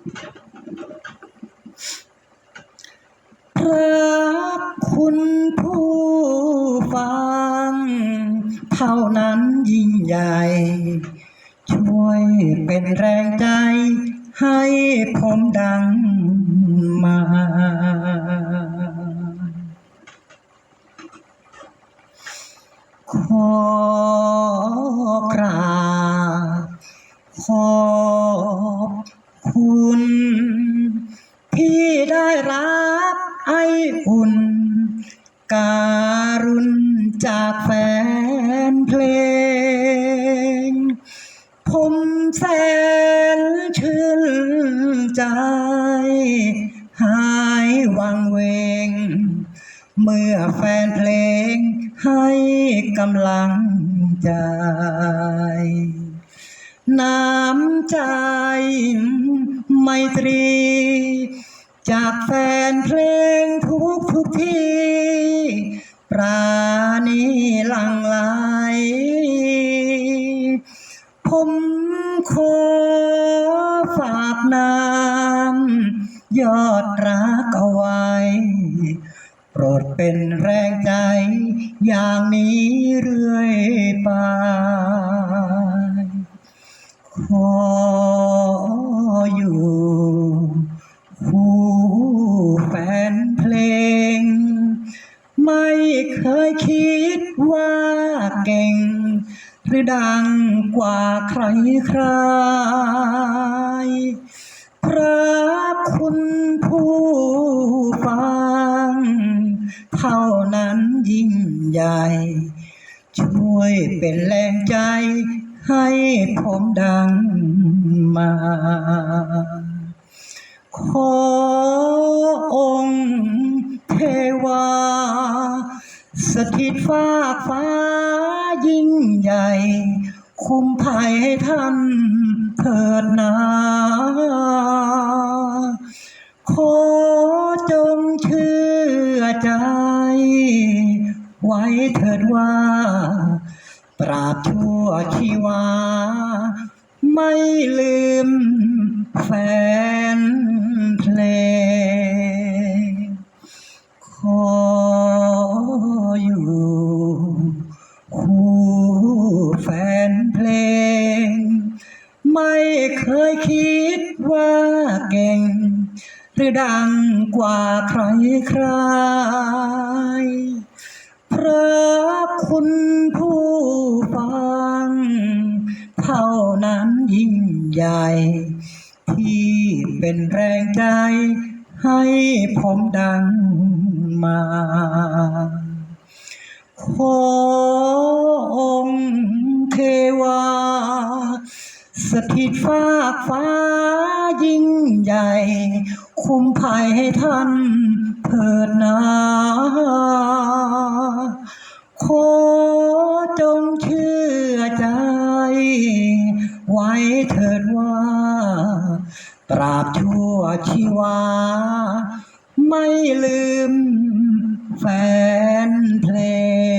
พระคุณผู้ฟัง เท่านั้นยิ่งใหญ่ ช่วยเป็นแรงใจ ให้ผมดังมา ขอกราบขอบ คุณ ที่ได้รับไออุ่น การุณจากแฟนเพลง ผมแสนชื่นใจ หายวังเวง เมื่อแฟนเพลงให้กำลังใจ น้ำใจ ไมตรี จากแฟนเพลงทุกทุกที่ ปราณีหลังไหลผมขอฝากน้ำยอดรักเอาไว้ โปรดเป็นแรงใจอย่างนี้ คิดว่าเก่ง หรือดังกว่าใครใครพระคุณผู้ฟัง เท่านั้นยิ่งใหญ่ ช่วยเป็นแรงใจให้ผมดังมา ขอ สถิตฟ้าฟ้ายิ่งใหญ่ คุ้มภัยให้ท่านเถิดนาขอจงเชื่อใจ ไว้เถิดว่า ปราบชั่วชีวา ไม่ลืมแฟน ง ไม่เคยคิดว่าเก่ง หรือดังกว่าใครใครพระคุณผู้ฟัง เท่านั้นยิ่งใหญ่ ที่เป็นแรงใจให้ผมดังมาขอ สถิตฟากฟ้ายิ่งใหญ่ คุ้มภัยให้ท่านเถิดนาขอจงเชื่อใจ ไว้เถิดว่า ตราบชั่วชีวา ไม่ลืมแฟนเพลง